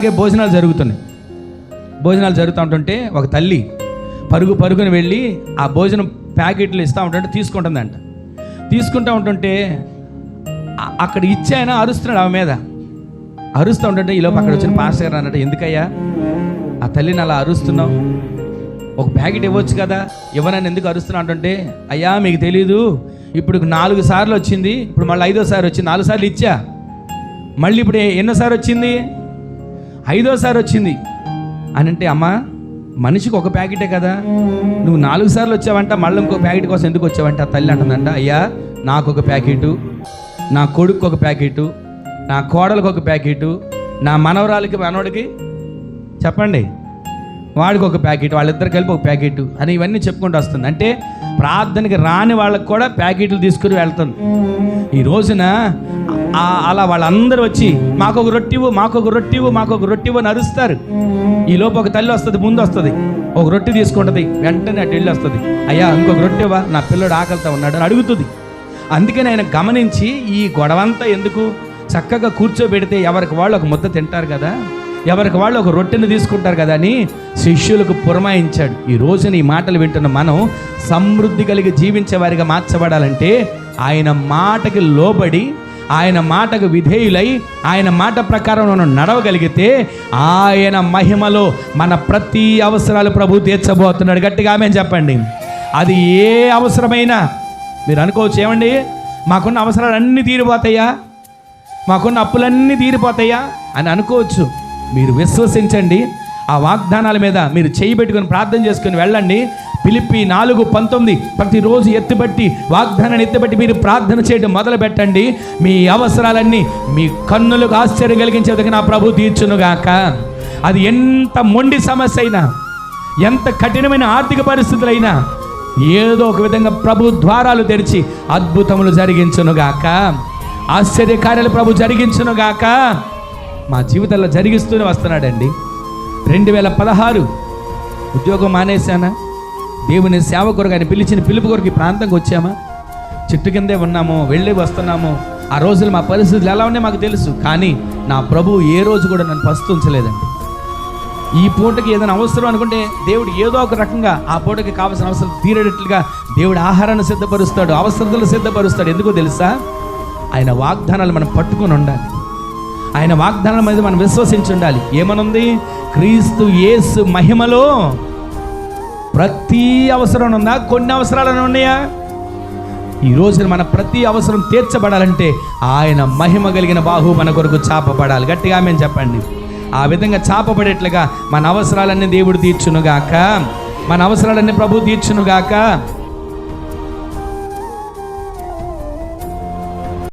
అలాగే భోజనాలు జరుగుతున్నాయి. భోజనాలు జరుగుతూ ఉంటుంటే ఒక తల్లి పరుగు పరుగుని వెళ్ళి ఆ భోజనం ప్యాకెట్లు ఇస్తూ ఉంటుంటే తీసుకుంటుందంట. తీసుకుంటూ ఉంటుంటే అక్కడ ఇచ్చి ఆయన అరుస్తున్నాడు ఆమె మీద. అరుస్తూ ఉంటుంటే ఈలోపు అక్కడ వచ్చిన పాస్టర్ గారు అన్నట్టు ఎందుకయ్యా? ఆ తల్లిని అలా అరుస్తున్నావు? ఒక ప్యాకెట్ ఇవ్వచ్చు కదా? ఇవ్వనని ఎందుకు అరుస్తున్నా? అంటుంటే అయ్యా మీకు తెలీదు. ఇప్పుడు నాలుగు సార్లు వచ్చింది. ఇప్పుడు మళ్ళీ ఐదో ఐదోసారి వచ్చింది. నాలుగు సార్లు ఇచ్చా. మళ్ళీ ఇప్పుడు ఎన్నోసారి వచ్చింది? ఐదోసారి వచ్చింది. అని అంటే అమ్మా మనిషికి ఒక ప్యాకెటే కదా. నువ్వు నాలుగు సార్లు వచ్చావంట మళ్ళీ ఇంకో ప్యాకెట్ కోసం ఎందుకు వచ్చావంట? ఆ తల్లి అంటుందంట అయ్యా నాకు ఒక ప్యాకెటు నా కొడుకు ఒక ప్యాకెటు నా కోడలకు ఒక ప్యాకెటు నా మనవరాలకి మనవడికి చెప్పండి. వాడికి ఒక ప్యాకెట్ వాళ్ళిద్దరు కలిపి ఒక ప్యాకెట్ అని ఇవన్నీ చెప్పుకుంటూ వస్తుంది. అంటే ప్రార్థనకి రాని వాళ్ళకి కూడా ప్యాకెట్లు తీసుకుని వెళ్తుంది ఈ రోజున అలా వాళ్ళందరూ వచ్చి మాకొక రొట్టివు మాకొక రొట్టివు మాకొక రొట్టివు అని అరుస్తారు. ఈ లోపు ఒక తల్లి వస్తుంది ముందు వస్తుంది. ఒక రొట్టె తీసుకుంటుంది వెంటనే అటు వెళ్ళి వస్తుంది. అయ్యా ఇంకొక రొట్టెవా నా పిల్లడు ఆకలితో ఉన్నాడు అని అడుగుతుంది. అందుకని ఆయన గమనించి ఈ గొడవంతా ఎందుకు? చక్కగా కూర్చోబెడితే ఎవరికి వాళ్ళు ఒక ముద్ద తింటారు కదా. ఎవరికి వాళ్ళు ఒక రొట్టెను తీసుకుంటారు కదా అని శిష్యులకు పురమాయించాడు. ఈ రోజున ఈ మాటలు వింటున్న మనం సమృద్ధి కలిగి జీవించే వారిగా మార్చబడాలంటే ఆయన మాటకి లోబడి ఆయన మాటకు విధేయులై ఆయన మాట ప్రకారం మనం నడవగలిగితే ఆయన మహిమలో మన ప్రతి అవసరాలు ప్రభు తీర్చబోతున్నాడు. గట్టిగా ఆమె చెప్పండి. అది ఏ అవసరమైనా మీరు అనుకోవచ్చు. ఏమండి? మాకున్న అవసరాలు అన్నీ తీరిపోతాయా? మాకున్న అప్పులన్నీ తీరిపోతాయా? అని అనుకోవచ్చు. మీరు విశ్వసించండి. ఆ వాగ్దానాల మీద మీరు చేయి పెట్టుకొని ప్రార్థన చేసుకుని వెళ్ళండి. పిలిపి నాలుగు పంతొమ్మిది ప్రతిరోజు ఎత్తుబట్టి వాగ్దానాన్ని ఎత్తుబట్టి మీరు ప్రార్థన చేయడం మొదలు పెట్టండి మీ అవసరాలన్నీ మీ కన్నులకు ఆశ్చర్యం కలిగించే నా ప్రభు తీర్చునుగాక. అది ఎంత మొండి సమస్య అయినా ఎంత కఠినమైన ఆర్థిక పరిస్థితులైనా ఏదో ఒక విధంగా ప్రభు ద్వారాలు తెరిచి అద్భుతములు జరిగించునుగాక. ఆశ్చర్యకార్యాలు ప్రభు జరిగించునుగాక. మా జీవితంలో జరిగిస్తూనే వస్తున్నాడండి. రెండు వేల పదహారు ఉద్యోగం మానేశానా? దేవుని సేవ కొరకు ఆయన పిలిచిన పిలుపు కొరకు ఈ ప్రాంతంకి వచ్చామా? చెట్టు కిందే ఉన్నాము వెళ్ళి వస్తున్నాము. ఆ రోజులు మా పరిస్థితులు ఎలా ఉన్నాయి మాకు తెలుసు కానీ నా ప్రభు ఏ రోజు కూడా నన్ను పస్తుంచలేదండి ఈ పూటకి ఏదైనా అవసరం అనుకుంటే దేవుడు ఏదో ఒక రకంగా ఆ పూటకి కావాల్సిన అవసరం తీరేటట్లుగా దేవుడు ఆహారాన్ని సిద్ధపరుస్తాడు అవసరతలు సిద్ధపరుస్తాడు. ఎందుకో తెలుసా? ఆయన వాగ్దానాలు మనం పట్టుకొని ఉండాలి. ఆయన వాగ్దానాల మీద మనం విశ్వసించి ఉండాలి. ఏమనుంది? క్రీస్తు యేసు మహిమలో ప్రతి అవసరం ఉందా కొన్ని అవసరాలను ఉన్నాయా? ఈ రోజున మన ప్రతి అవసరం తీర్చబడాలంటే ఆయన మహిమ కలిగిన బాహు మన కొరకు చాపబడాలి. గట్టిగా మేము చెప్పండి. ఆ విధంగా చాపబడేట్లుగా మన అవసరాలన్నీ దేవుడు తీర్చునుగాక మన అవసరాలన్నీ ప్రభు తీర్చునుగాక